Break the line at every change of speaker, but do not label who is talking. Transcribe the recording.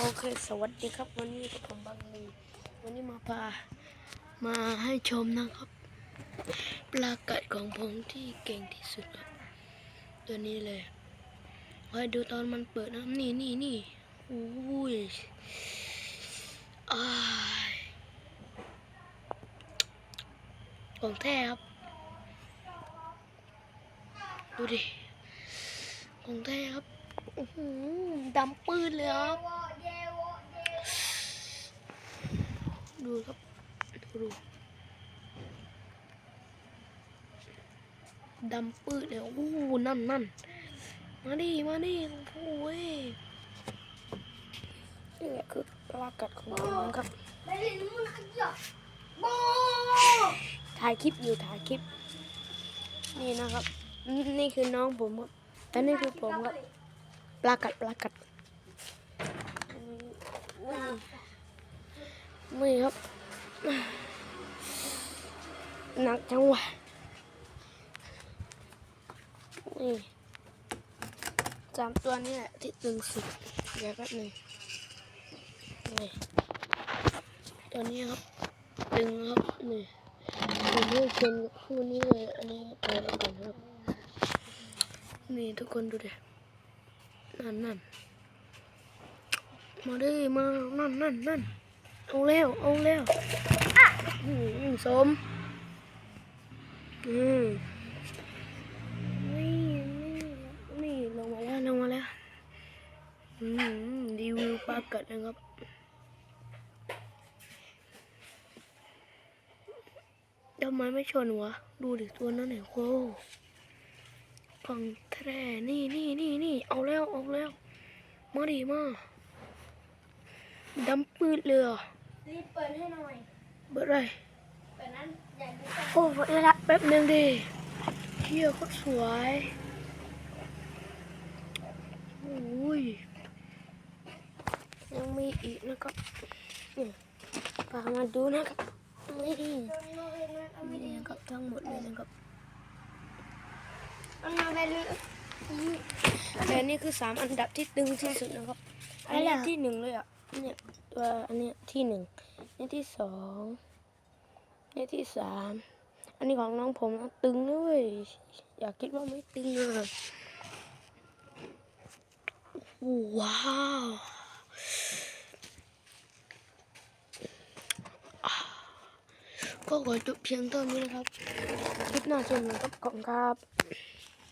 โอเค สวัสดีครับ วันนี้กับผมบางลีวันนี้มาพา มาให้ชมนะครับ ปลากัดของผมที่เก่งที่สุดครับตัวนี้เลยคอยดูตอนมันเปิดนะนี่นี่นี่อุ้ยอ้ยของแท้ครับ ดูดิของแท้ครับ ดำปืนเลยครับ ดูครับ ดูดูดำปื้ดเลย โอ้โหนั่นนั่นมาดิ มาดิโอ้ยนี่คือปลากัดของผมครับถ่ายคลิปอยู่ถ่ายคลิป นี่นะครับ นี่คือน้องผมครับและนี่คือผมครับ ปลากัดปลากัดไม่ครับหนักจังวะนี่สามตัวนี้แหละที่ตึงสุดเดี๋ยวแป๊บหนึงนี่ตัวนี้ครับตึงครับนี่ผมไม่เชนกับคู่นี้เลย อันนี้ไปแล้วกันครับ นี่ทุกคนดูดิ นั่นนั่นมาดิมา นั่นนั่นนั่นเอาแล้ว เอาแล้วอืมสม อืมนี่นี่นี่ลงมาแล้ว ลงมาแล้ว อืมรีวิวปลากัดนะครับทำไมไม่ชนวะ ดูดิตัวนั้นเนี่ยโว้ วของแท้นี่นี่นี่นี่เอาแล้วเอาแล้ว มาดิมาดำปืดเลยเหรอ
รีบเปิดให้หน่อย
เบิดอะไร
เปิดนั้นอยากดูกัน
โอ้เวลาแป๊บหนึงดิเที่ยวก็สวยโอ้ยยังมีอีกนะครับนี่พามาดูนะครับนี่นี่นะครับทั้งหมดเลยนะครับ
เอามาไปเลย
แต่นี่คือสามอันดับที่ตึงที่สุดนะครับ อันนี้ที่หนึ่งเลยอะ เนี่ยตัวอันเนี้ยที่หนึ่งนี่ที่สองนี่ที่สามอันนี้ของน้องผมนะตึงด้วยอยากคิดว่าไม่ตึงเลยว้าวอ่าก็ขอจบเพียงเท่านี้นะครับ คลิปหน้าเจอกันครับขอบคุณครับ